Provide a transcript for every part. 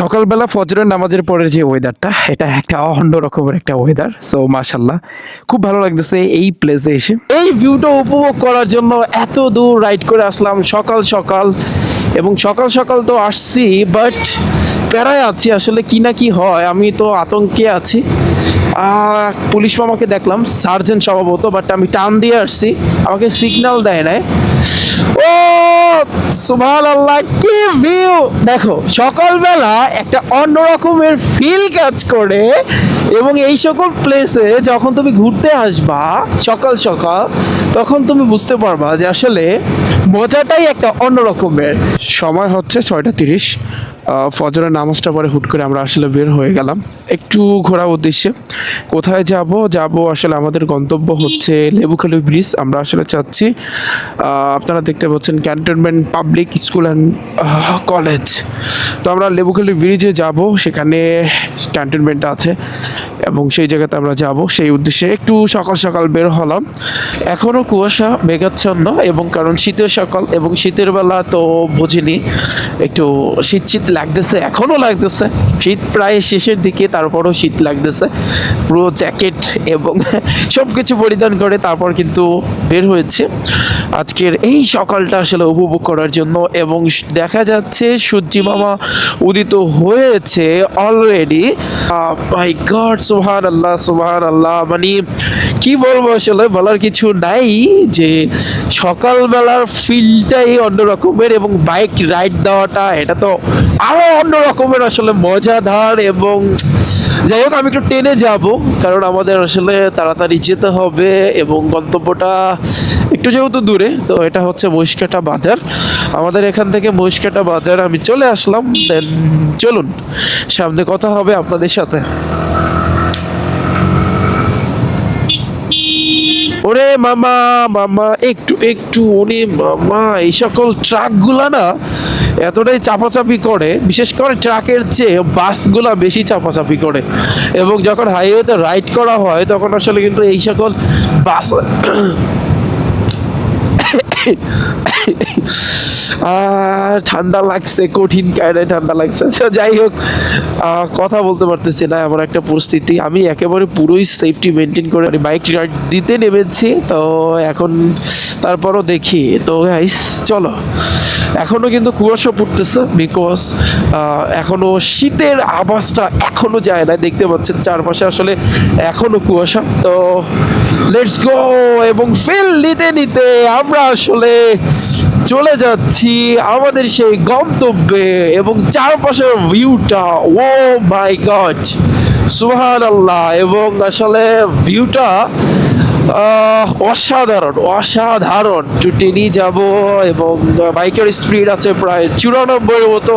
সকালবেলা ফজরের নামাজের পরে যে ওয়েদারটা এটা একটা অন্য রকমের একটা ওয়েদার সো মাশাল্লাহ খুব ভালো লাগতেছে এই প্লেসে এসে। এই ভিউটা উপভোগ করার জন্য এত দূর রাইড করে আসলাম, সকাল সকাল, এবং সকাল সকাল তো আসছি বাট প্যারায় আছি আসলে কি না কি হয়, আমি তো আতঙ্কে আছি। পুলিশ মামাকে দেখলাম সার্জেন্ট সম্ভবত বাট আমি টান দিয়ে আসছি, আমাকে সিগন্যাল দেয় নাই। ও সুমান আল্লাহ কি ভিউ দেখো, সকালবেলা একটা অন্য রকমের ফিল কাজ করে এবং এই সকল প্লেসে যখন তুমি ঘুরতে আসবা, সকাল সকাল, তখন তুমি বুঝতে পারবা যে আসলে মজাটাই একটা অন্য রকমের সময় হচ্ছে ছয়টা তিরিশ। ফজরের নামাজটা পরে হুট করে আমরা আসলে বের হয়ে গেলাম। একটু ঘোরার উদ্দেশ্যে। কোথায় যাব? যাব আসলে আমাদের গন্তব্য হচ্ছে লেবুখালী ব্রিজ। আমরা আসলে চাচ্ছি আপনারা দেখতে পাচ্ছেন cantonment public school and college. তো আমরা লেবুখালী ব্রিজে যাব, সেখানে ক্যান্টনমেন্ট আছে এবং সেই জায়গাতে আমরা যাব। সেই উদ্দেশ্যে একটু সকাল সকাল বের হলাম। এখনও কুয়াশা মেঘাচ্ছন্ন এবং কারণ শীতের সকাল এবং শীতের বেলা তো বুঝিনি, একটু শীত শীত লাগতেছে, এখনও লাগতেছে। শীত প্রায় শেষের দিকে, তারপরও শীত লাগতেছে। পুরো জ্যাকেট এবং সব কিছু পরিধান করে তারপর কিন্তু বের হয়েছে। আজকের এই সকালটা আসলে উপভোগ করার জন্য এবং দেখা যাচ্ছে সূর্যি মামা উদিত হয়েছে অলরেডি মাই গড সুবহান আল্লাহ সুবহান আল্লাহ মানে কি বলব আসলে, বলার কিছু নাই যে সকালবেলার ফিলটাই অন্য রকমের এবং বাইক রাইড দেওয়াটা, এটা তো আরও অন্য রকমের আসলে মজাদার এবং যাই হোক, আমি একটু ট্রেনে যাব, কারণ আমাদের আসলে তাড়াতাড়ি যেতে হবে এবং গন্তব্যটা একটু যেহেতু দূরে, তো এটা হচ্ছে মহিষকাটা বাজার। আমাদের এখান থেকে মহিষকাটা বাজার আমি চলে আসলাম, দেন চলুন, সামনে কথা হবে আপনাদের সাথে। ওরে মামা মামা, একটু একটু, ওরে মামা, এই সকল ট্রাকগুলা না এতটাই চাপাচাপি করে, বিশেষ করে ট্রাকের চেয়ে বাসগুলা বেশি চাপাচাপি করে। এবং যখন হাইওয়েতে রাইড করা হয়, তখন আসলে কিন্তু এই সকল বাস আহ, ঠান্ডা লাগছে কঠিন কারণে ঠান্ডা লাগছে। সে যাই হোক কথা বলতে পারতেছি না এমন একটা পরিস্থিতি। আমি একেবারে পুরোই সেফটি মেনটেন করে বাইক রাইড দিতে নেমেছি তো এখন তারপরও দেখি। তো চলো। এখনও কিন্তু কুয়াশা পড়তেছে বিকজ এখনও শীতের আভাসটা এখনও যায় না। দেখতে পাচ্ছেন চারপাশে আসলে এখনও কুয়াশা। তো লেটস গো এবং ফিল নিতে নিতে আমরা আসলে চলে যাচ্ছি আমাদের সেই গন্তব্যে এবং চারপাশের ভিউটা ও মাই গড সুহান আল্লাহ এবং আসলে ভিউটা অসাধারণ অসাধারণ। টুটে নিয়ে যাব এবং বাইকের স্পিড আছে প্রায় চুরানব্বই মতো।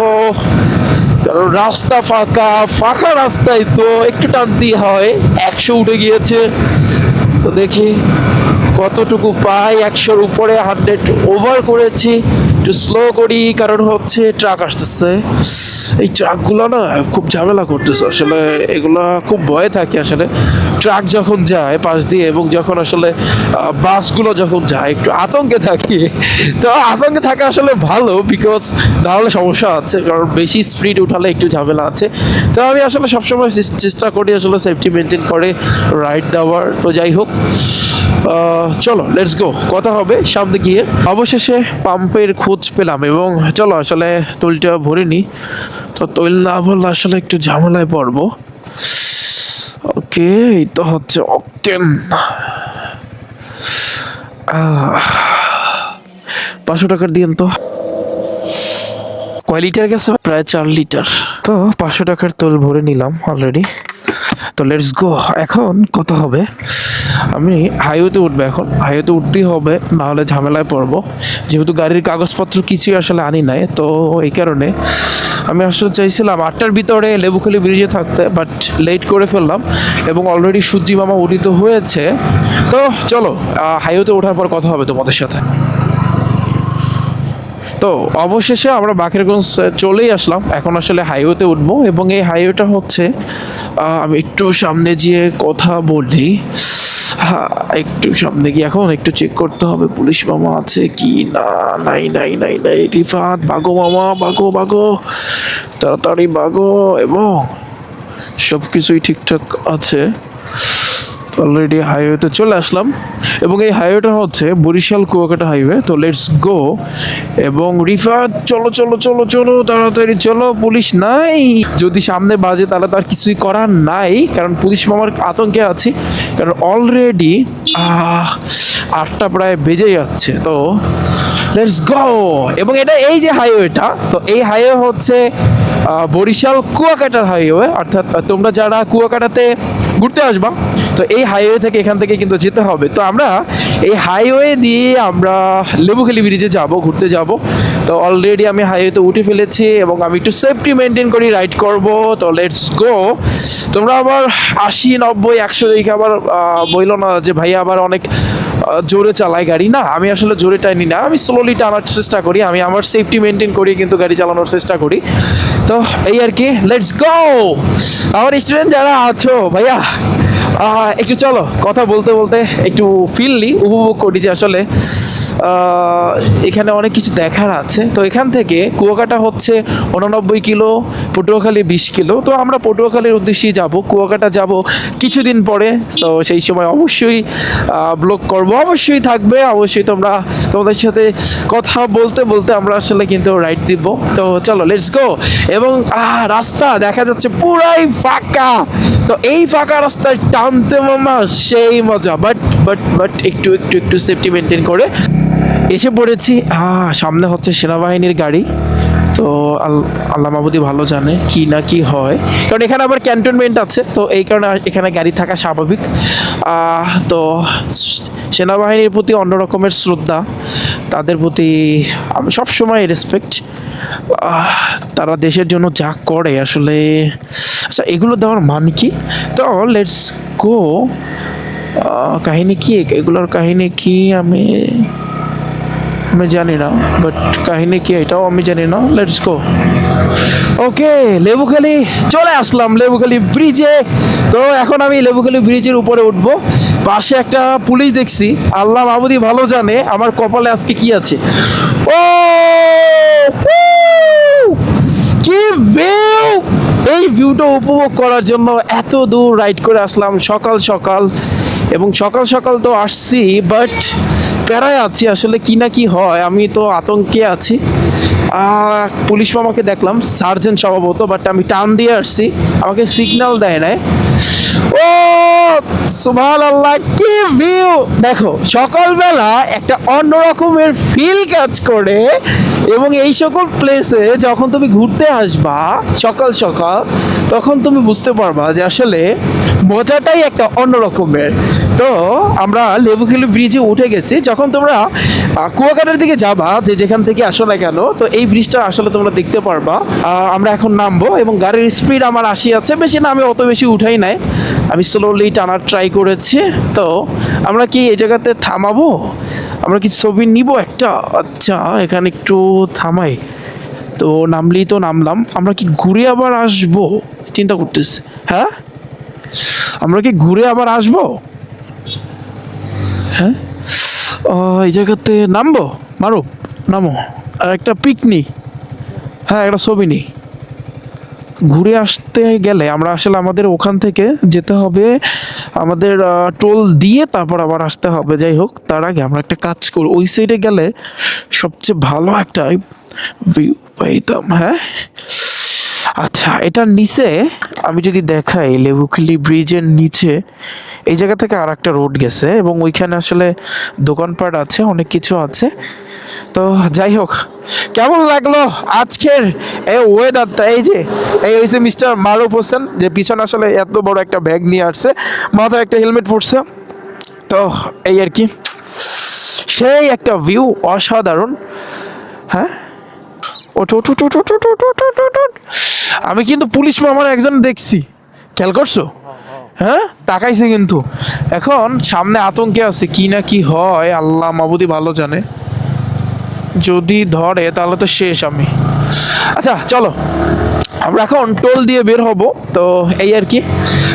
কারণ রাস্তা ফাঁকা ফাঁকা রাস্তায় তো একটু টানতেই হয়, একশো উঠে গিয়েছে। তো দেখি কতটুকু পাই, একশোর উপরে হান্ড্রেড ওভার করেছি। একটু স্লো করি, কারণ হচ্ছে ট্রাক আসতেছে। এই ট্রাকগুলো না খুব ঝামেলা করতেছে। আসলে এগুলা খুব ভয় থাকে আসলে। ট্রাক যখন যায় পাশ দিয়ে এবং যখন আসলে বাসগুলো যখন যায়, একটু আতঙ্কে থাকি, তো আতঙ্কে থাকা আসলে ভালো বিকজ নাহলে সমস্যা আছে, কারণ বেশি স্পিড উঠালে একটু ঝামেলা আছে। তো আমি আসলে সবসময় চেষ্টা করি আসলে সেফটি মেনটেন করে রাইড দেওয়ার। তো যাই হোক চলো লেটস গো কথা হবে সামনে গিয়ে। অবশেষে পাম্পের খোঁজ পেলাম এবং চলো আসলে তৈলটা ভরে নিই। তো তৈল না ভরলে আসলে একটু ঝামেলায় পড়ব। ওকে এই তো হচ্ছে অকটেন পাঁচশো টাকার দিয়েন তো। কয় লিটার গেছে? প্রায় চার লিটার তো পাঁচশো টাকার তেল ভরে নিলাম অলরেডি তো লেটস গো এখন কত হবে আমি হাইওয়েতে উঠবো এখন। হাইওয়েতে উঠতেই হবে নাহলে ঝামেলায় পড়ব। যেহেতু গাড়ির কাগজপত্র কিছুই আসলে আনি নাই তো এই কারণে আমি আসলে চাইছিলাম আটটার ভিতরে লেবুখালি ব্রিজে থাকতে বাট লেট করে ফেললাম এবং অলরেডি সূর্যি মামা উদিত হয়েছে। তো চলো হাইওয়েতে ওঠার পর কথা হবে তোমাদের সাথে। তো অবশেষে আমরা বাকেরগঞ্জ চলেই আসলাম। এখন আসলে হাইওয়েতে উঠবো এবং এই হাইওয়েটা হচ্ছে আমি একটু সামনে গিয়ে কথা বলি। হ্যাঁ একটু সামনে গিয়ে এখন একটু চেক করতে হবে, পুলিশ মামা আছে কি না? নাই নাই নাই নাই, রিফাত, বাগো মামা, বাগো বাগো, তাড়াতাড়ি বাগো, এবং সব কিছুই ঠিকঠাক আছে। অলরেডি হাইওয়েতে চলে আসলাম। এবং এই হাইওয়েটা হচ্ছে বরিশাল কুয়াকাটা হাইওয়ে তো লেটস গো এবং রিফাত চলো চলো চলো চলো, তাড়াতাড়ি চলো, পুলিশ নাই। যদি সামনে বাজে তাহলে তার কিছুই করার নাই, কারণ পুলিশ মামার আতঙ্কে আছি। কারণ অলরেডি আটটা প্রায় বেজে যাচ্ছে, তো লেটস গো এবং এটা এই যে হাইওয়েটা তো এই হাইওয়ে হচ্ছে বরিশাল কুয়াকাটার হাইওয়ে অর্থাৎ তোমরা যারা কুয়াকাটাতে ঘুরতে আসবা। তো এই হাইওয়ে থেকে এখান থেকে কিন্তু যেতে হবে। তো আমরা এই হাইওয়ে দিয়ে আমরা লেবুখালি ব্রিজে যাব, ঘুরতে যাব। তো অলরেডি আমি হাইওয়েতে উঠে ফেলেছি এবং আমি একটু সেফটি মেনটেন করি রাইড করব, তো লেটস গো তোমরা আবার আশি, নব্বই, একশো দিকে আবার বইলো না যে ভাই আবার অনেক জোরে চালায় গাড়ি। না, আমি আসলে জোরে টাইনি না, আমি স্লোলি টানার চেষ্টা করি, আমি আমার সেফটি মেনটেন করি, কিন্তু গাড়ি চালানোর চেষ্টা করি। তো এই আর কি লেটস গো আমার স্টুডেন্ট যারা আছো, ভাইয়া একটু চলো, কথা বলতে বলতে একটু ফিললি উপভোগ করি যে আসলে এখানে অনেক কিছু দেখার আছে। তো এখান থেকে কুয়াকাটা হচ্ছে উননব্বই কিলো, পটুয়াখালী বিশ কিলো। তো আমরা পটুয়াখালীর উদ্দেশ্যেই যাব, কুয়াকাটা যাব কিছুদিন পরে। তো সেই সময় অবশ্যই ব্লগ করব। অবশ্যই থাকবে, অবশ্যই তোমরা তোমাদের সাথে কথা বলতে বলতে আমরা আসলে কিন্তু রাইড দিব। তো চলো লেটস গো এবং রাস্তা দেখা যাচ্ছে পুরাই ফাঁকা। তো এই ফাঁকা রাস্তায় টানতে মামা, সেই মজা। বাট বাট বাট একটু একটু একটু সেফটি মেনটেন করে এসে পড়েছি। হ্যাঁ সামনে হচ্ছে সেনাবাহিনীর গাড়ি। তো আল- আল্লাহ মাহবুদি ভালো জানে কি না কি হয়। কারণ এখানে আবার ক্যান্টনমেন্ট আছে, তো এই কারণে এখানে গাড়ি থাকা স্বাভাবিক। তো সেনাবাহিনীর প্রতি অন্য রকমের শ্রদ্ধা, তাদের প্রতি সবসময় রেসপেক্ট তারা দেশের জন্য যা করে আসলে। আচ্ছা এগুলো দেওয়ার মান কি? তো লেটস গো কাহিনী কি? এগুলোর কাহিনী কি আমি আমি জানি না বাট কাহিনী কি এটাও আমি জানি না। লেটস গো ওকে লেবুখালি চলে আসলাম লেবুখালি ব্রিজে তো এখন আমি লেবুখালি ব্রিজের উপরে উঠবো। পাশে একটা পুলিশ দেখছি। আল্লাহ মাহবুদি ভালো জানে, আমার কপালে আজকে কি আছে। ও! কি এই ভিউটা উপভোগ করার জন্য এত দূর রাইড করে আসলাম, সকাল সকাল। এবং সকাল সকাল তো আসছি বাট প্যারায় আছি, আসলে কি না কি হয়, আমি তো আতঙ্কে আছি। পুলিশ মামাকে দেখলাম সার্জেন্ট সম্ভবত বাট আমি টান দিয়ে আসছি। আমাকে সিগন্যাল দেয় নাই। ও সুবহান আল্লাহ কি ভিউ দেখো, সকালবেলা একটা অন্য রকমের ফিল কাজ করে এবং এই সকল প্লেসে যখন তুমি ঘুরতে আসবা, সকাল সকাল, তখন তুমি বুঝতে পারবা যে আসলে মজাটাই একটা অন্য রকমের তো আমরা লেবুখিলু ব্রিজে উঠে গেছি। যখন তোমরা কুয়াকাটার দিকে যাবা, যে যেখান থেকে আসো না কেন, তো এই ব্রিজটা আসলে তোমরা দেখতে পারবা। আমরা এখন নামবো এবং গাড়ির স্পিড আমার আশি আছে, বেশি না, আমি অত বেশি উঠাই নাই। আমি স্লোলি টানার ট্রাই করেছি। তো আমরা কি এই জায়গাতে থামাবো? আমরা কি ছবি নিব একটা? আচ্ছা এখানে একটু থামাই। তো নামলেই তো নামলাম। আমরা কি ঘুরে আবার আসব? চিন্তা করতেছি। হ্যাঁ? আমরা কি ঘুরে আবার আসব? হ্যাঁ? এই জায়গাতে নামবো? মারো নামো। একটা পিকনি হ্যাঁ একটা ছবি নিই ঘুরে আসতে গেলে আমরা আসলে আমাদের ওখান থেকে যেতে হবে, আমাদের টোল দিয়ে তারপর আবার আসতে হবে। যাই হোক, তার আগে আমরা একটা কাজ করি। ওই সাইডে গেলে সবচেয়ে ভালো একটা ভিউ পাইতাম হ্যাঁ? আচ্ছা এটার নিচে আমি যদি দেখাই, লেবুখালি ব্রিজের নিচে, এই জায়গা থেকে আর একটা রোড গেছে এবং ওইখানে আসলে দোকানপাট আছে, অনেক কিছু আছে। তো যাই হোক, কেমন লাগল আজকের এই ওয়েদারটা এই যে, এই হয়েছে মিস্টার মারুফ হোসেন, যে পিছনে আসলে এত বড় একটা ব্যাগ নিয়ে আসছে, মাথায় একটা হেলমেট পরছে। তো এই আর কি, সেই একটা ভিউ অসাধারণ। হ্যাঁ? আমি কিন্তু পুলিশ মামার একজন দেখছি। খেয়াল করছ? হ্যাঁ? তাকাইছে কিন্তু। এখন সামনে আতঙ্কে আছে, কি না কি হয়, আল্লাহ মাবুদি ভালো জানে। যদি ধরে, তাহলে তো শেষ আমি। আচ্ছা চলো। আমরা এখন টোল দিয়ে বের হব। তো এই আর কি।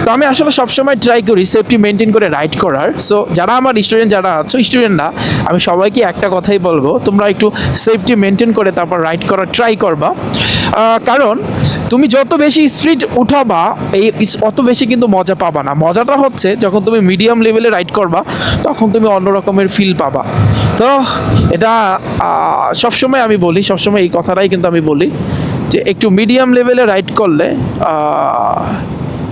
তো আমি আসলে সবসময় ট্রাই করি সেফটি মেনটেন করে রাইড করার। সো যারা আমার স্টুডেন্ট যারা আছো স্টুডেন্ট না আমি সবাইকে একটা কথাই বলব, তোমরা একটু সেফটি মেনটেন করে তারপর রাইড করার ট্রাই করবা। কারণ তুমি যত বেশি স্পিড উঠাবা, এই অত বেশি কিন্তু মজা পাবা না। মজাটা হচ্ছে, যখন তুমি মিডিয়াম লেভেলে রাইড করবা, তখন তুমি অন্য রকমের ফিল পাবা। তো, এটা সবসময় আমি বলি, সবসময় এই কথাটাই কিন্তু আমি বলি যে, একটু মিডিয়াম লেভেলে রাইড করলে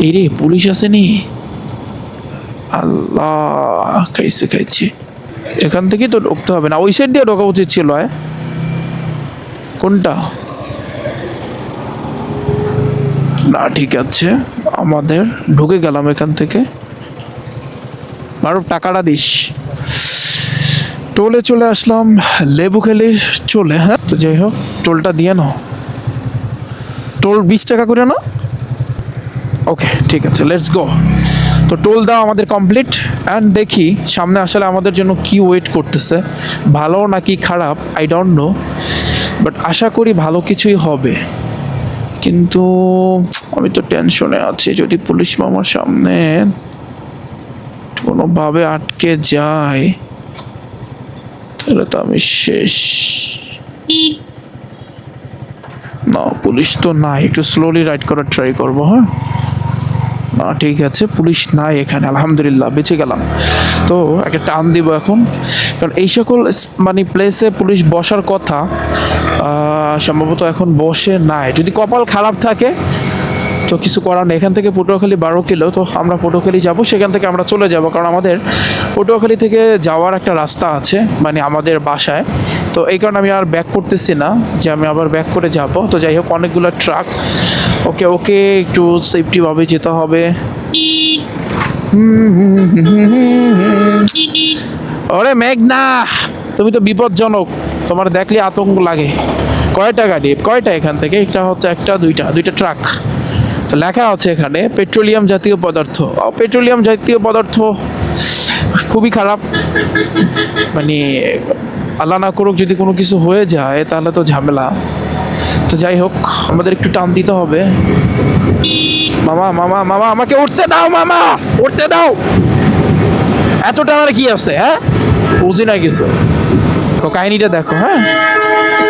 এই রে পুলিশ আসেনি? আল্লাহ, খাইছে খাইছে। এখান থেকেই তো ঢুকতে হবে না। ওই সাইড দিয়ে ঢোকা উচিত ছিল এ। কোনটা? না, ঠিক আছে। আমাদের, ঢুকে গেলাম এখান থেকে। মারুফ, টাকাটা দিস। টোলে চলে আসলাম। লেবু খেলে চলে হ্যাঁ? তো যাই হোক, টোলটা দিয়ে নাও। টোল বিশ টাকা করে না ওকে ঠিক আছে লেটস গো তো টোল দাও আমাদের কমপ্লিট অ্যান্ড দেখি সামনে আসলে আমাদের জন্য কি ওয়েট করতেছে, ভালো নাকি খারাপ আই ডোন্ট নো বাট আশা করি ভালো কিছুই হবে। কিন্তু আমি তো টেনশনে আছি, যদি পুলিশ মামার সামনে কোনোভাবে আটকে যায়, তাহলে তো আমি শেষ। না, পুলিশ তো নাই, একটু স্লোলি রাইড করার ট্রাই করব হ্যাঁ? ঠিক আছে, পুলিশ নাই এখানে, আলহামদুলিল্লাহ, বেঁচে গেলাম। তো একটা টান দিব এখন। কারণ এই সকল মানে প্লেসে পুলিশ বসার কথা সম্ভবত এখন বসে নাই। যদি কপাল খারাপ থাকে, তো কিছু করার নেই। এখান থেকে পটুয়াখালী বারো কিলো, তো আমরা পটুয়াখালী যাব, সেখান থেকে আমরা চলে যাব। কারণ আমাদের পটুয়াখালী থেকে যাওয়ার একটা রাস্তা আছে মানে আমাদের বাসায়। তো এই কারণে আমি আর ব্যাক করতেছি না যে আমি আবার ব্যাক করে যাব। তো যাই হোক, অনেকগুলো ট্রাক ওকে ওকে একটু সেফটিভাবে যেতে হবে। ওরে মেঘনা, তুমি তো বিপজ্জনক। তোমার দেখলে আতঙ্ক লাগে। কয়টা গাড়ি? কয়টা এখান থেকে? একটা হচ্ছে একটা, দুইটা দুইটা ট্রাক। তো লেখা আছে এখানে, পেট্রোলিয়াম জাতীয় পদার্থ। পেট্রোলিয়াম জাতীয় পদার্থ খুবই খারাপ। মানে আল্লাহ না করুক যদি কোনো কিছু হয়ে যায়, তাহলে তো ঝামেলা। তো যাই হোক, আমাদের একটু টান দিতে হবে। মামা মামা মামা, আমাকে উঠতে দাও, মামা! উঠতে দাও! এত টানার কি আছে হ্যাঁ? বুঝি না কিছু। তো কাহিনীটা দেখো হ্যাঁ?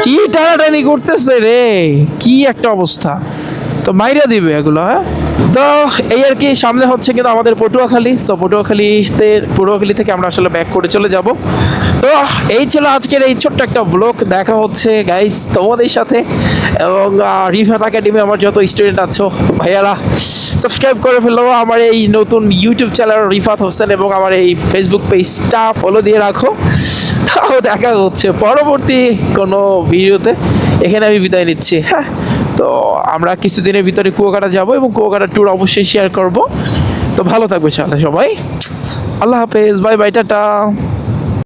কি টানাটানি করতেছে রে! কি একটা অবস্থা। তো মাইরা দিবে এগুলো হ্যাঁ? তো এই আর কি, সামনে হচ্ছে কিন্তু আমাদের পটুয়াখালী। সো পটুয়াখালীতে, পটুয়াখালী থেকে আমরা আসলে ব্যাক করে চলে যাব। তো এই ছিল আজকের এই ছোট্ট একটা ব্লগ দেখা হচ্ছে গাইস তোমাদের সাথে। এবং রিফাত একাডেমি আমার যত স্টুডেন্ট আছো, ভাইয়ারা সাবস্ক্রাইব করে ফেলো। আমার এই নতুন ইউটিউব চ্যানেল রিফাত হোসেন এবং আমার এই ফেসবুক পেজটা ফলো দিয়ে রাখো। তাও দেখা হচ্ছে পরবর্তী কোনো ভিডিওতে এখানে আমি বিদায় নিচ্ছি হ্যাঁ? তো আমরা কিছুদিনের ভিতরে কুয়াকাটা যাব এবং কুয়াকাটা ট্যুর অবশ্যই শেয়ার করব। তো ভালো থাকবে সাথে সবাই। আল্লাহ হাফেজ বাই বাই টাটা।